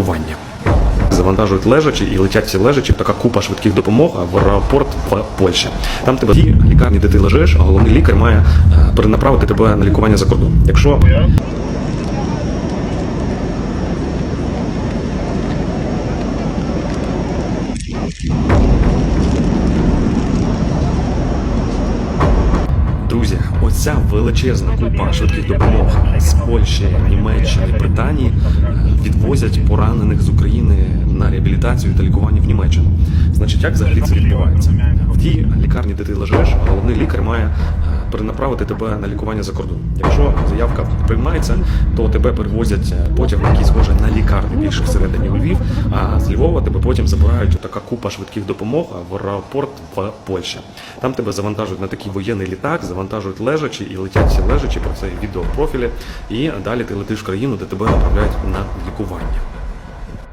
лікування. Завантажують лежачі і летять всі лежачі. Така купа швидких допомог в аеропорт в Польщі. Там тебе в лікарні, де ти лежиш, а головний лікар має е, перенаправити тебе на лікування за кордон. Якщо Друзі, оця величезна купа швидких допомог з Польщі, Німеччини, Британії е, поранених з України на реабілітацію та лікування в Німеччину. Значить, як взагалі це відбувається? В тій лікарні, де ти лежиш, головний лікар має е, перенаправити тебе на лікування за кордон. Якщо заявка приймається, то тебе перевозять потягом, потяг, який схоже на лікарню більше всередині Львів, а з Львова тебе потім забирають така купа швидких допомог в аеропорт в Польщі. Там тебе завантажують на такий воєнний літак, завантажують лежачі і летять всі лежачі про це відео профілі. І далі ти летиш в країну, де тебе направляють на лікування.